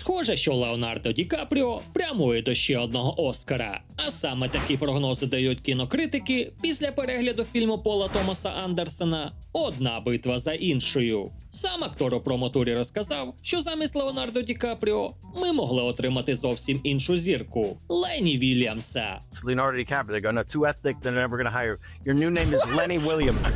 Схоже, що Леонардо Ді Капріо прямує до ще одного Оскара. А саме такі прогнози дають кінокритики після перегляду фільму Пола Томаса Андерсена Одна битва за іншою. Сам актор у промотурі розказав, що замість Леонардо Ді Капріо ми могли отримати зовсім іншу зірку Лені Вільямса. Leonardo DiCaprio. They're going to too ethnic. They're never going to hire. Your new name is Lenny Williams.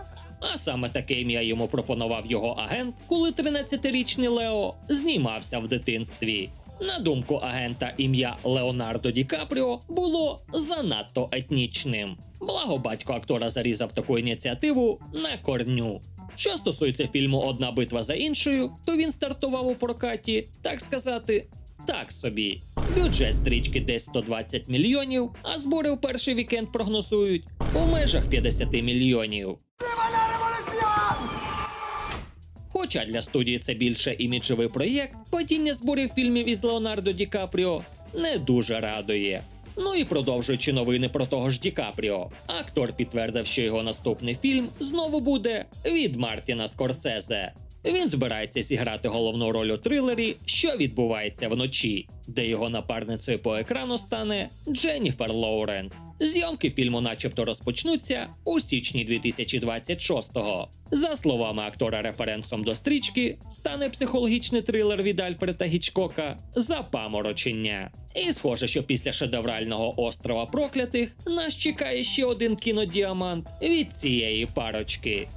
А саме таке ім'я йому пропонував його агент, коли 13-річний Лео знімався в дитинстві. На думку агента, ім'я Леонардо Ді Капріо було занадто етнічним. Благо батько актора зарізав таку ініціативу на корню. Що стосується фільму Одна битва за іншою, то він стартував у прокаті, так сказати, так собі. Бюджет стрічки десь 120 мільйонів, а збори у перший вікенд прогнозують у межах 50 мільйонів. Хоча для студії це більше іміджовий проєкт, падіння зборів фільмів із Леонардо Ді Капріо не дуже радує. Ну і продовжуючи новини про того ж Ді Капріо, актор підтвердив, що його наступний фільм знову буде від Мартіна Скорсезе. Він збирається зіграти головну роль у трилері, що відбувається вночі, де його напарницею по екрану стане Дженніфер Лоуренс. Зйомки фільму, начебто, розпочнуться у січні 2026-го. За словами актора, референсом до стрічки стане психологічний трилер від Альфреда Гічкока Запаморочення. І схоже, що після шедеврального острова проклятих нас чекає ще один кінодіамант від цієї парочки.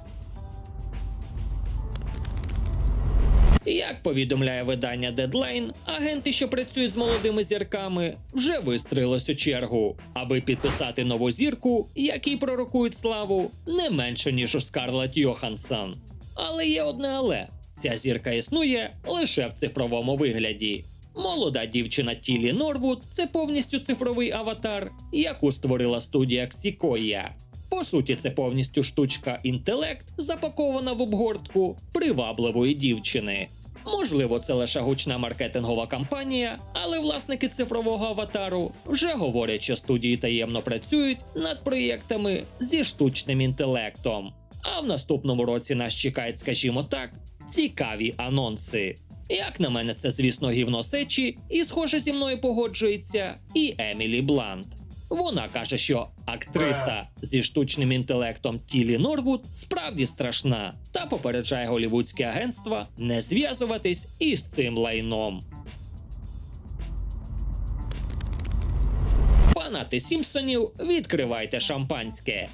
Як повідомляє видання Deadline, агенти, що працюють з молодими зірками, вже вистрілились у чергу, аби підписати нову зірку, якій пророкують славу не менше ніж у Скарлетт Йоханссон. Але є одне але ця зірка існує лише в цифровому вигляді. Молода дівчина Тілі Норвуд це повністю цифровий аватар, яку створила студія Sequoia. По суті, це повністю штучка інтелект, запакована в обгортку привабливої дівчини. Можливо, це лише гучна маркетингова кампанія, але власники цифрового аватару вже говорять, що студії таємно працюють над проєктами зі штучним інтелектом. А в наступному році нас чекають, скажімо так, цікаві анонси. Як на мене, це, звісно, гівно сечі, і схоже зі мною погоджується і Емілі Блант. Вона каже, що актриса зі штучним інтелектом Тілі Норвуд справді страшна та попереджає голівудське агентство не зв'язуватись із цим лайном. Фанати Сімпсонів, відкривайте шампанське.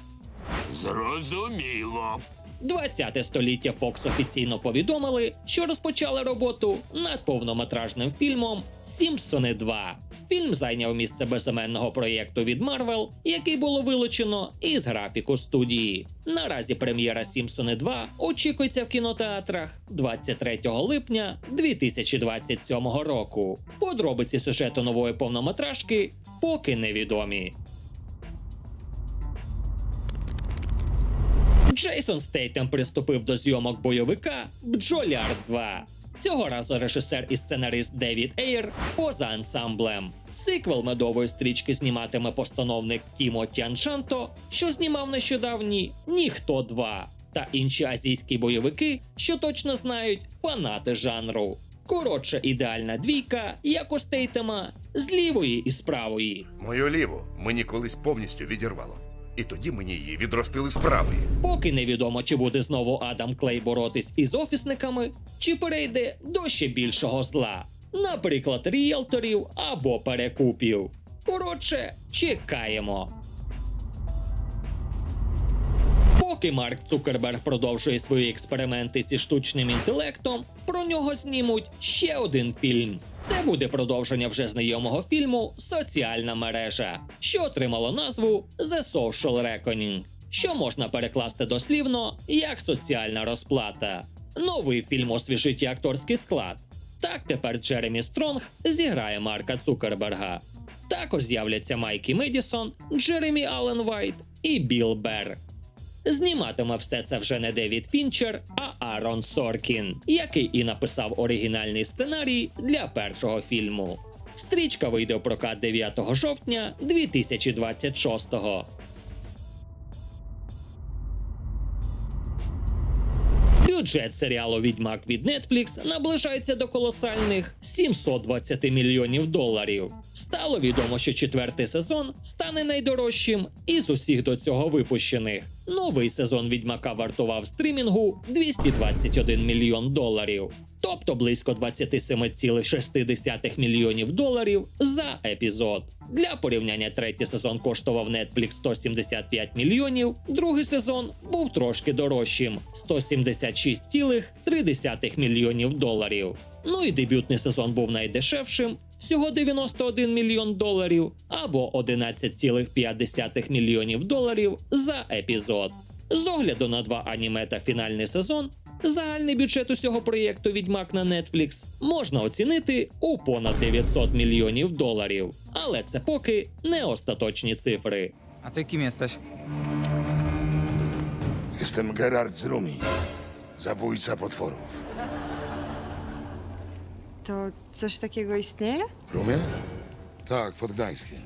Зрозуміло. 20 століття Fox офіційно повідомили, що розпочали роботу над повнометражним фільмом Сімпсони 2. Фільм зайняв місце безіменного проєкту від Марвел, який було вилучено із графіку студії. Наразі прем'єра Сімпсони 2 очікується в кінотеатрах 23 липня 2027 року. Подробиці сюжету нової повнометражки поки невідомі. Джейсон Стейтем приступив до зйомок бойовика Бджоляр 2. Цього разу режисер і сценарист Девід Ейр поза ансамблем. Сиквел медової стрічки зніматиме постановник Тімо Тяншанто, що знімав нещодавні Ніхто 2 та інші азійські бойовики, що точно знають фанати жанру. Коротше, ідеальна двійка, як у Стейтема, з лівої і з правої. Мою ліву мені колись повністю відірвало. І тоді мені її відростили з правої. Поки невідомо, чи буде знову Адам Клей боротись із офісниками, чи перейде до ще більшого зла, наприклад, ріелторів або перекупів. Коротше, чекаємо. Поки Марк Цукерберг продовжує свої експерименти зі штучним інтелектом, про нього знімуть ще один фільм. Це буде продовження вже знайомого фільму Соціальна мережа, що отримало назву The Social Reckoning, що можна перекласти дослівно як соціальна розплата. Новий фільм освіжить і акторський склад. Так тепер Джеремі Стронг зіграє Марка Цукерберга. Також з'являться Майкі Медісон, Джеремі Аллен Вайт і Білл Берр. Зніматиме все це вже не Девід Фінчер, а Арон Соркін, який і написав оригінальний сценарій для першого фільму. Стрічка вийде в прокат 9 жовтня 2026-го. Бюджет серіалу Відьмак від Netflix наближається до колосальних 720 мільйонів доларів. Стало відомо, що четвертий сезон стане найдорожчим із усіх до цього випущених. Новий сезон Відьмака вартував стрімінгу 221 мільйон доларів, тобто близько 27,6 мільйонів доларів за епізод. Для порівняння третій сезон коштував Netflix 175 мільйонів, другий сезон був трошки дорожчим 176,3 мільйонів доларів. Ну і дебютний сезон був найдешевшим. Всього 91 мільйон доларів або 11,5 мільйонів доларів за епізод. З огляду на два аніме та фінальний сезон, загальний бюджет усього проєкту Відьмак на Netflix можна оцінити у понад 900 мільйонів доларів. Але це поки не остаточні цифри. A ty kim jesteś? Jestem Gerard z Rumi, zabójca potworów. To coś takiego istnieje? W Rumie? Tak, pod Gdańskiem.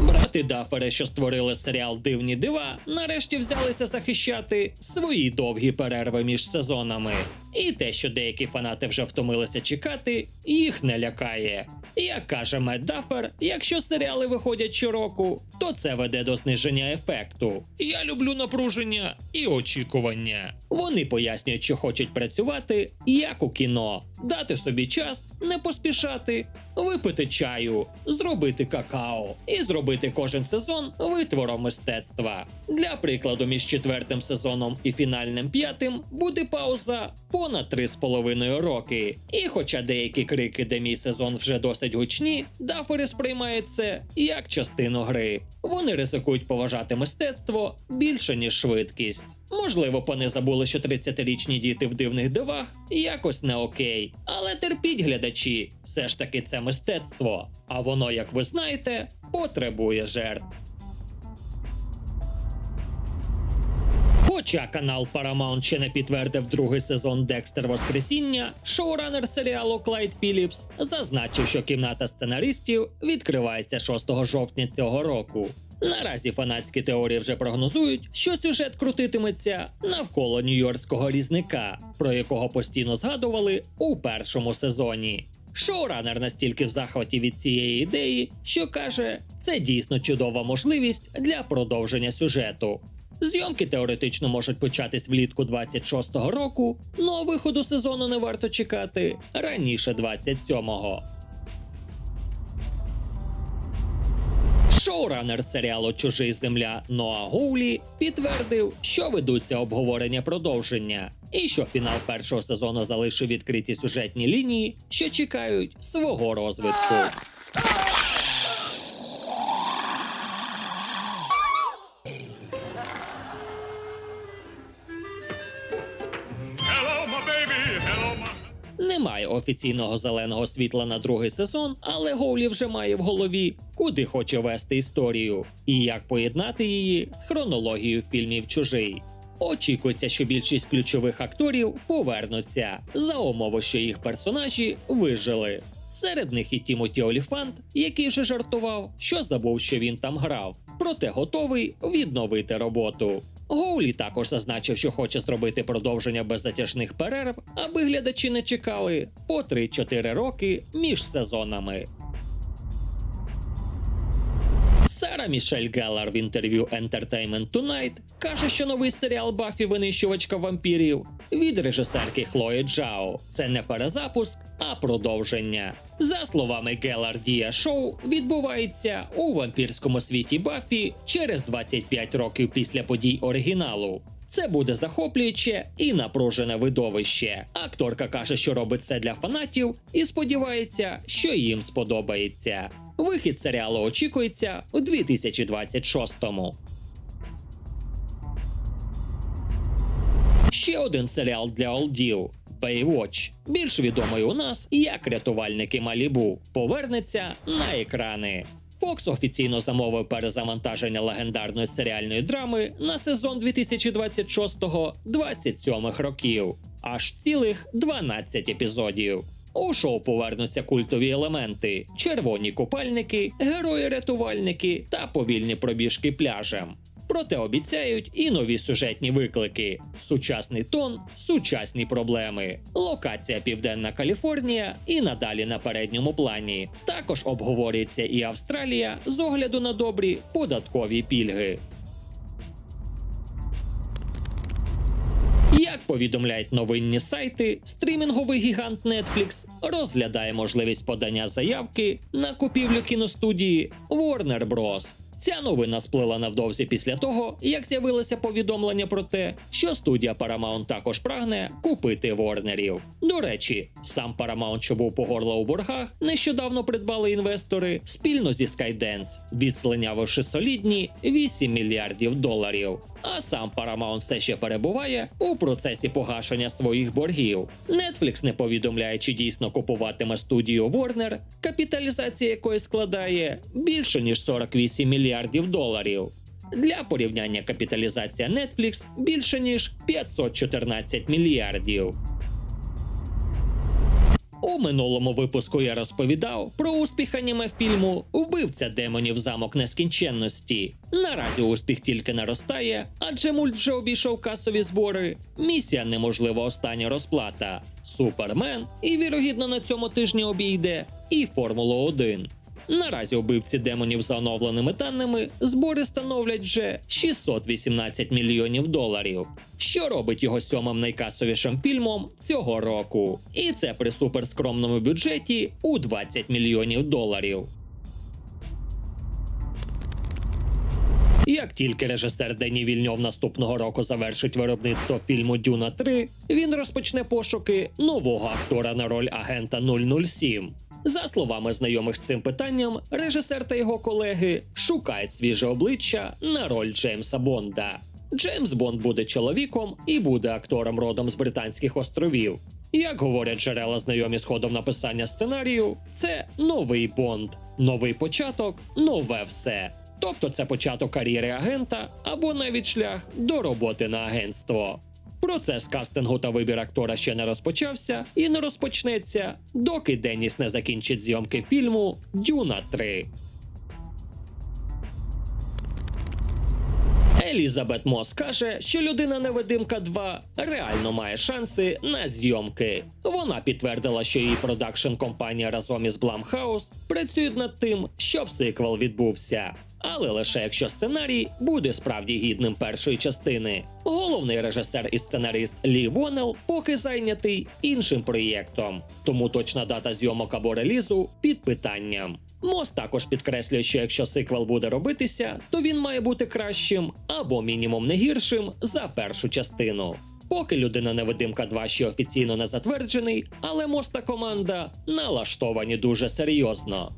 Брати Дафери, що створили серіал Дивні дива, нарешті взялися захищати свої довгі перерви між сезонами. І те, що деякі фанати вже втомилися чекати, їх не лякає. Як каже Мед Дафер, якщо серіали виходять щороку, то це веде до зниження ефекту. Я люблю напруження і очікування. Вони пояснюють, що хочуть працювати як у кіно, дати собі час, не поспішати, випити чаю, зробити какао і зробити кожен сезон витвором мистецтва. Для прикладу, між четвертим сезоном і фінальним п'ятим буде пауза понад 3,5 роки. І хоча деякі крики, де мій сезон вже досить гучні, дафери сприймають це як частину гри. Вони ризикують поважати мистецтво більше ніж швидкість. Можливо, вони забули, що 30-річні діти в дивних дивах якось не окей. Але терпіть, глядачі, все ж таки це мистецтво. А воно, як ви знаєте, потребує жертв. Хоча канал Paramount ще не підтвердив другий сезон Декстер Воскресіння, шоуранер серіалу Клайд Філіпс зазначив, що кімната сценаристів відкривається 6 жовтня цього року. Наразі фанатські теорії вже прогнозують, що сюжет крутитиметься навколо нью-йоркського різника, про якого постійно згадували у першому сезоні. Шоуранер настільки в захваті від цієї ідеї, що каже, це дійсно чудова можливість для продовження сюжету. Зйомки теоретично можуть початись влітку 26-го року, ну виходу сезону не варто чекати раніше 27-го. Шоуранер серіалу Чужий земля Ноа Гоулі підтвердив, що ведуться обговорення продовження, і що фінал першого сезону залишив відкриті сюжетні лінії, що чекають свого розвитку. Немає офіційного зеленого світла на другий сезон, але Гоулі вже має в голові, куди хоче вести історію, і як поєднати її з хронологією фільмів Чужий. Очікується, що більшість ключових акторів повернуться за умови, що їх персонажі вижили. Серед них і Тімоті Оліфант, який вже жартував, що забув, що він там грав, проте готовий відновити роботу. Гоулі також зазначив, що хоче зробити продовження без затяжних перерв, аби глядачі не чекали по 3-4 роки між сезонами. Сара Мішель Геллар в інтерв'ю Entertainment Tonight каже, що новий серіал Баффі винищувачка вампірів від режисерки Хлої Джао. Це не перезапуск, а продовження. За словами Геллар, дія шоу відбувається у вампірському світі Баффі через 25 років після подій оригіналу. Це буде захоплююче і напружене видовище. Акторка каже, що робить це для фанатів, і сподівається, що їм сподобається. Вихід серіалу очікується у 2026-му. Ще один серіал для олдів Baywatch, більш відомий у нас як рятувальники Малібу, повернеться на екрани. Fox офіційно замовив перезавантаження легендарної серіальної драми на сезон 2026-27 років, аж цілих 12 епізодів. У шоу повернуться культові елементи: червоні купальники, герої-рятувальники та повільні пробіжки пляжем. Проте обіцяють і нові сюжетні виклики: сучасний тон, сучасні проблеми. Локація Південна Каліфорнія і надалі на передньому плані. Також обговорюється і Австралія з огляду на добрі податкові пільги. Повідомляють новинні сайти, стрімінговий гігант Netflix розглядає можливість подання заявки на купівлю кіностудії Warner Bros. Ця новина сплила невдовзі після того, як з'явилося повідомлення про те, що студія Paramount також прагне купити Ворнерів. До речі, сам Paramount, що був по горло у боргах, нещодавно придбали інвестори спільно зі Skydance, відслинявивши солідні 8 мільярдів доларів. А сам Paramount все ще перебуває у процесі погашення своїх боргів. Netflix не повідомляє, чи дійсно купуватиме студію Warner, капіталізація якої складає більше ніж 48 мільярдів доларів. Для порівняння капіталізація Netflix більше ніж 514 мільярдів. У минулому випуску я розповідав про успіх аніме фільму Вбивця демонів замок нескінченності. Наразі успіх тільки наростає, адже мульт вже обійшов касові збори. Місія неможлива остання розплата. Супермен і вірогідно на цьому тижні обійде і Формулу 1. Наразі убивці демонів за оновленими даними збори становлять вже 618 мільйонів доларів, що робить його сьомим найкасовішим фільмом цього року. І це при суперскромному бюджеті у 20 мільйонів доларів. Як тільки режисер Дені Вільньов наступного року завершить виробництво фільму Дюна 3, він розпочне пошуки нового актора на роль агента 007. За словами знайомих з цим питанням, режисер та його колеги шукають свіже обличчя на роль Джеймса Бонда. Джеймс Бонд буде чоловіком і буде актором родом з Британських островів. Як говорять джерела знайомі з ходом написання сценарію, це новий Бонд, новий початок, нове все. Тобто це початок кар'єри агента або навіть шлях до роботи на агентство. Процес кастингу та вибір актора ще не розпочався і не розпочнеться, доки Деніс не закінчить зйомки фільму Дюна 3. Елізабет Мос каже, що людина невидимка 2 реально має шанси на зйомки. Вона підтвердила, що її продакшн компанія разом із Blumhouse працюють над тим, щоб сиквел відбувся. Але лише якщо сценарій буде справді гідним першої частини. Головний режисер і сценарист Лі Вонел поки зайнятий іншим проєктом, тому точна дата зйомок або релізу під питанням. Мос також підкреслює, що якщо сиквел буде робитися, то він має бути кращим або мінімум не гіршим за першу частину. Поки людина невидимка 2 ще офіційно не затверджений, але Мос та команда налаштовані дуже серйозно.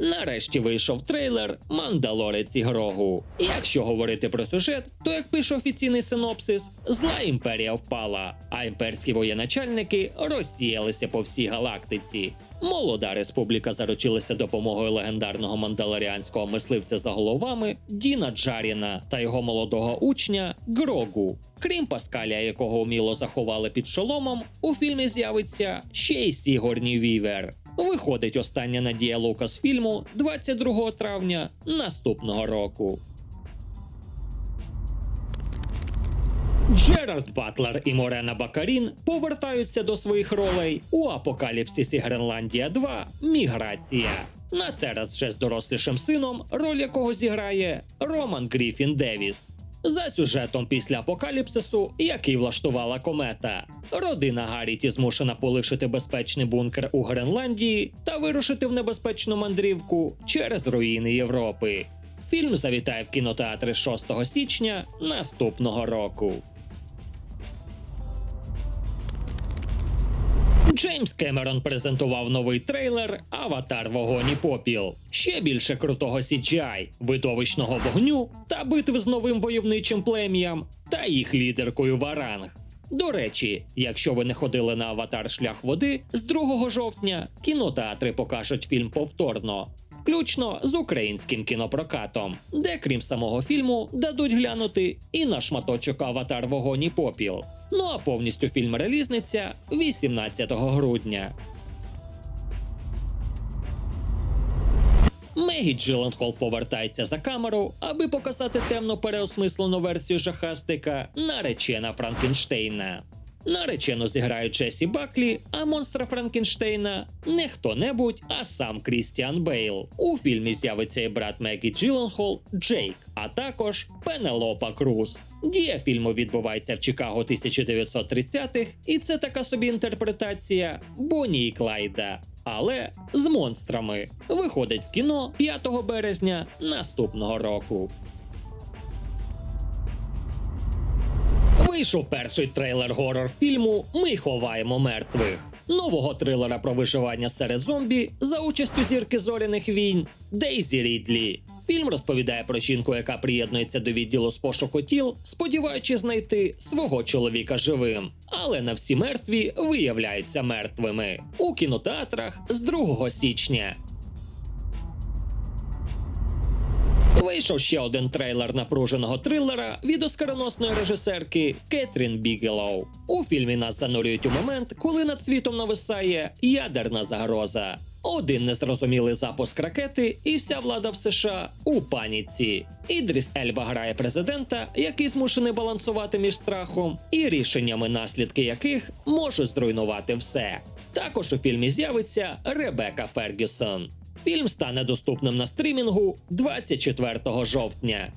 Нарешті вийшов трейлер Мандалорець і Грогу. Якщо говорити про сюжет, то як пише офіційний синопсис, зла імперія впала, а імперські воєначальники розсіялися по всій галактиці. Молода республіка заручилася допомогою легендарного мандалоріанського мисливця за головами Діна Джаріна та його молодого учня Грогу. Крім Паскаля, якого вміло заховали під шоломом, у фільмі з'явиться ще й Сігорні Вівер. Виходить остання надія Лукасфільму 22 травня наступного року. Джерард Батлер і Морена Бакарін повертаються до своїх ролей у Апокаліпсисі Гренландія 2 Міграція. На це раз вже з дорослішим сином, роль якого зіграє Роман Гріфін Девіс. За сюжетом після апокаліпсису, який влаштувала комета, родина Гарріті змушена полишити безпечний бункер у Гренландії та вирушити в небезпечну мандрівку через руїни Європи. Фільм завітає в кінотеатри 6 січня наступного року. Джеймс Кемерон презентував новий трейлер Аватар Вогонь і Попіл. Ще більше крутого CGI, видовищного вогню та битв з новим войовничим плем'ям та їх лідеркою Варанг. До речі, якщо ви не ходили на аватар шлях води, з 2 жовтня кінотеатри покажуть фільм повторно, включно з українським кінопрокатом, де крім самого фільму дадуть глянути і на шматочок Аватар Вогонь і Попіл. Ну а повністю фільм релізниця 18 грудня. Мегі Джилленхол повертається за камеру, аби показати темно переосмислену версію жахастика наречена Франкенштейна. Наречену зіграють Джесі Баклі, а монстра Франкенштейна не хто-небудь, а сам Крістіан Бейл. У фільмі з'явиться і брат Мегі Джилленхол Джейк, а також Пенелопа Круз. Дія фільму відбувається в Чикаго 1930-х, і це така собі інтерпретація Бонні і Клайда. Але з монстрами виходить в кіно 5 березня наступного року. Вийшов перший трейлер горор фільму Ми ховаємо мертвих. Нового трилера про виживання серед зомбі за участю зірки зоряних війн Дейзі Рідлі. Фільм розповідає про жінку, яка приєднується до відділу з пошуку тіл, сподіваючись знайти свого чоловіка живим. Але на всі мертві виявляються мертвими у кінотеатрах з 2 січня. Вийшов ще один трейлер напруженого трилера від оскароносної режисерки Кетрін Бігелоу. У фільмі нас занурюють у момент, коли над світом нависає ядерна загроза. Один незрозумілий запуск ракети, і вся влада в США у паніці. Ідріс Ельба грає президента, який змушений балансувати між страхом і рішеннями, наслідки яких можуть зруйнувати все. Також у фільмі з'явиться Ребека Фергюсон. Фільм стане доступним на стрімінгу 24 жовтня.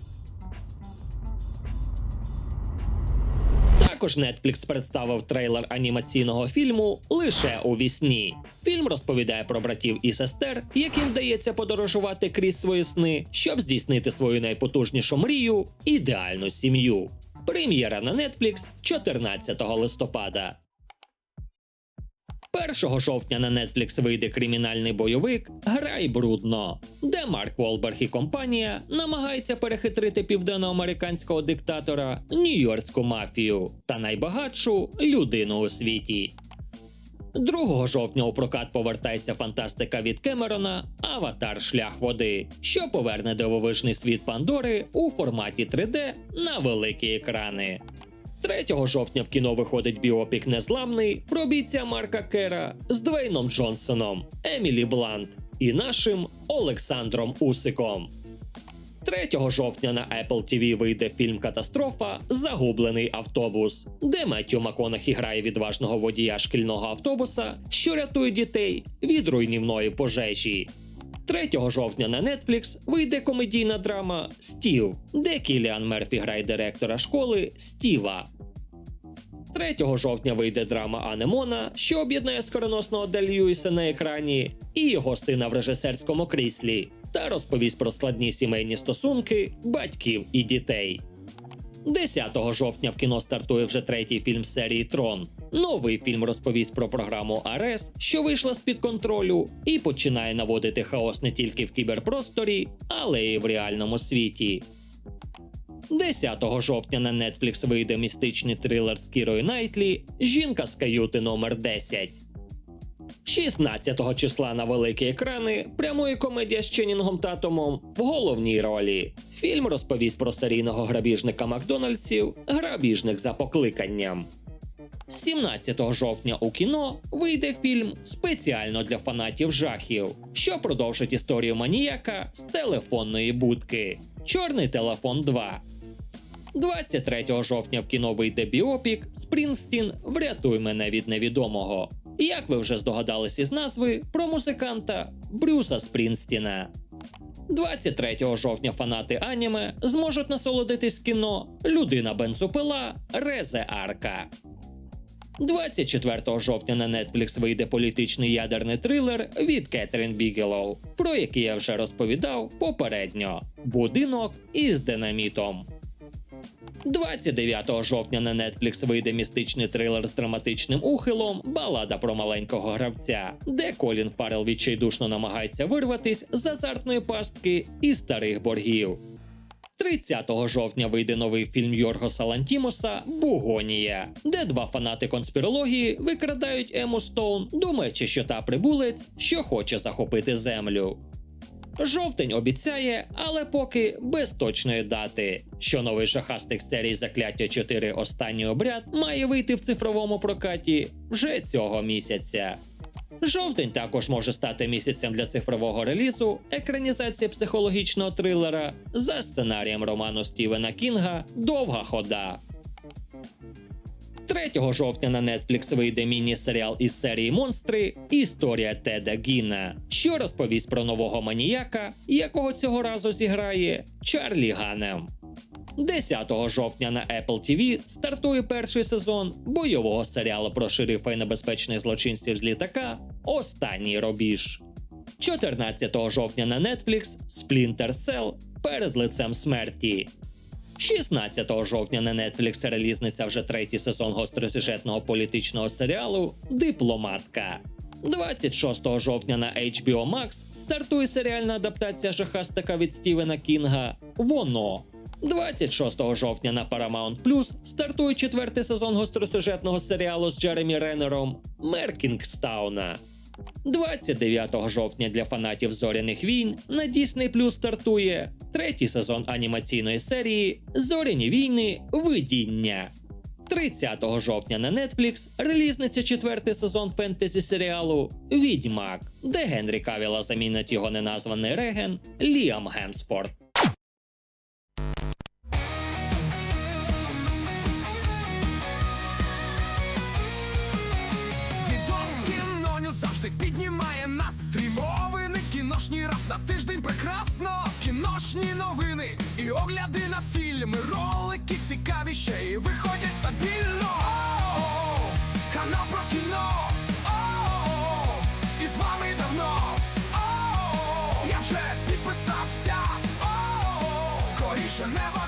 Також Netflix представив трейлер анімаційного фільму Лише у вісні. Фільм розповідає про братів і сестер, яким вдається подорожувати крізь свої сни, щоб здійснити свою найпотужнішу мрію ідеальну сім'ю. Прем'єра на Netflix 14 листопада. 1 жовтня на Netflix вийде кримінальний бойовик Грай брудно, де Марк Волберг і компанія намагаються перехитрити південноамериканського диктатора Нью-Йоркську мафію та найбагатшу людину у світі. 2 жовтня у прокат повертається фантастика від Кемерона Аватар Шлях води, що поверне дивовижний світ Пандори у форматі 3D на великі екрани. 3 жовтня в кіно виходить біопік Незламний про бійця Марка Кера з Двейном Джонсоном, Емілі Блант і нашим Олександром Усиком. 3 жовтня на Apple TV вийде фільм Катастрофа Загублений автобус, де Меттю МакКонахі грає відважного водія шкільного автобуса, що рятує дітей від руйнівної пожежі. 3 жовтня на Netflix вийде комедійна драма Стів, де Кіліан Мерфі грає директора школи Стіва. 3 жовтня вийде драма Анемона, що об'єднає скороносного Де Льюіса на екрані і його сина в режисерському кріслі, та розповість про складні сімейні стосунки батьків і дітей. 10 жовтня в кіно стартує вже третій фільм з серії Трон. Новий фільм розповість про програму Арес, що вийшла з під контролю, і починає наводити хаос не тільки в кіберпросторі, але й в реальному світі. 10 жовтня на Netflix вийде містичний трилер з Кірою Найтлі Жінка з каюти номер 10 16 числа на великі екрани прямує комедія з Ченінгом Татумом в головній ролі. Фільм розповість про серійного грабіжника Макдональдсів, грабіжник за покликанням. 17 жовтня у кіно вийде фільм спеціально для фанатів жахів, що продовжить історію маніяка з телефонної будки Чорний телефон 2. 23 жовтня в кіно вийде біопік Спрінгстін Врятуй мене від невідомого. Як ви вже здогадались із назви про музиканта Брюса Спрінстіна. 23 жовтня фанати аніме зможуть насолодитись кіно Людина бензопила Резе Арка. 24 жовтня на Netflix вийде політичний ядерний трилер від Кетрін Бігелоу, про який я вже розповідав попередньо: Будинок із динамітом. 29 жовтня на Netflix вийде містичний трилер з драматичним ухилом Балада про маленького гравця, де Колін Фаррелл відчайдушно намагається вирватись з азартної пастки і старих боргів. 30 жовтня вийде новий фільм Йоргоса Лантімоса Бугонія, де два фанати конспірології викрадають Ему Стоун, думаючи, що та прибулець, що хоче захопити землю. Жовтень обіцяє, але поки без точної дати, що новий жахастик серії Закляття 4 останній обряд має вийти в цифровому прокаті вже цього місяця. Жовтень також може стати місяцем для цифрового релізу екранізації психологічного трилера за сценарієм роману Стівена Кінга Довга хода. 3 жовтня на Netflix вийде міні-серіал із серії Монстри Історія Теда Гіна, що розповість про нового маніяка, якого цього разу зіграє Чарлі Ганем. 10 жовтня на Apple TV стартує перший сезон бойового серіалу про шерифа і небезпечних злочинців з літака Останній рубіж. 14 жовтня на Netflix Splinter Cell перед лицем смерті. 16 жовтня на Netflix релізниця вже третій сезон гостросюжетного політичного серіалу Дипломатка. 26 жовтня на HBO Max стартує серіальна адаптація жахастика від Стівена Кінга Воно. 26 жовтня на Paramount Plus стартує четвертий сезон гостросюжетного серіалу з Джеремі Реннером Мер Кінгстауна. 29 жовтня для фанатів зоряних війн на Disney Plus стартує третій сезон анімаційної серії Зоряні війни Видіння. 30 жовтня на Netflix релізниться четвертий сезон фентезі серіалу Відьмак, де Генрі Кавіла замінить його неназваний реген Ліам Гемсфорд. Прекрасно! Кіношні новини і огляди на фільми. Ролики цікаві й виходять стабільно. О-о-о, Канал про кіно. І з вами давно. Я вже підписався. О-о-о, Скоріше не